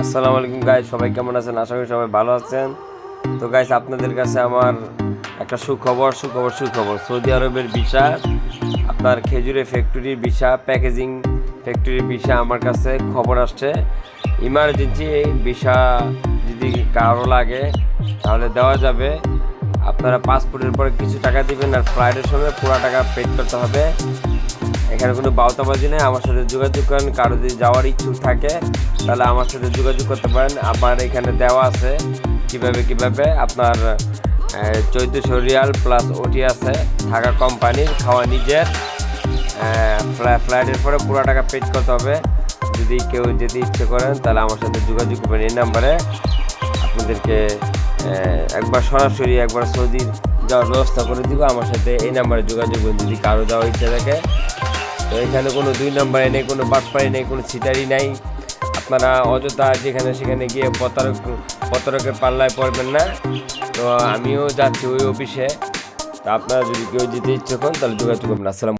আসসালামু আলাইকুম গাইজ সবাই কেমন আছেন? আশা করি সবাই ভালো আছেন। তো গাইজ আপনাদের কাছে আমার একটা সুখবর সুখবর সুখবর। সৌদি আরবের ভিসা, আপনার খেজুরে ফ্যাক্টরির ভিসা প্যাকেজিং ফ্যাক্টরির ভিসা আমার কাছে খবর আসছে। ইমার্জেন্সি ভিসা যদি কারও লাগে, তাহলে দেওয়া যাবে। আপনারা পাসপোর্টের পরে কিছু টাকা দিবেন আর ফ্লাইটের সময় পুরো টাকা পেড করতে হবে। এখানে কোনো বাউতাবাজি নেই, আমার সাথে যোগাযোগ করেন, কারও যদি যাওয়ার ইচ্ছুক থাকে, তাহলে আমার সাথে যোগাযোগ করতে পারেন। আমার এখানে দেওয়া আছে কীভাবে কীভাবে, আপনার চৌদ্দশো রিয়াল প্লাস ওটি আছে থাকা কোম্পানির খাওয়া নিজের ফ্লাইটের পরে পুরো টাকা পেড করতে হবে। যদি কেউ যেতে ইচ্ছে করেন, তাহলে আমার সাথে যোগাযোগ করবেন এই নাম্বারে আপনাদেরকে একবার সরাসরি একবার সৌদির যাওয়ার ব্যবস্থা করে দিব। আমার সাথে এই নাম্বারে যোগাযোগ করুন, যদি কারও যাওয়ার ইচ্ছা থাকে। তো এখানে কোনো দুই নম্বরে নেই, কোনো বাটপাড়ি নেই, কোনো ছিটারি নাই। আপনারা অযথা যেখানে সেখানে গিয়ে প্রতারক, প্রতারকের পাল্লায় পড়বেন না। তো আমিও যাচ্ছি ওই অফিসে। তো আপনারা যদি কেউ যেতে ইচ্ছে করেন তাহলে যোগাযোগ করবেন। আসসালাম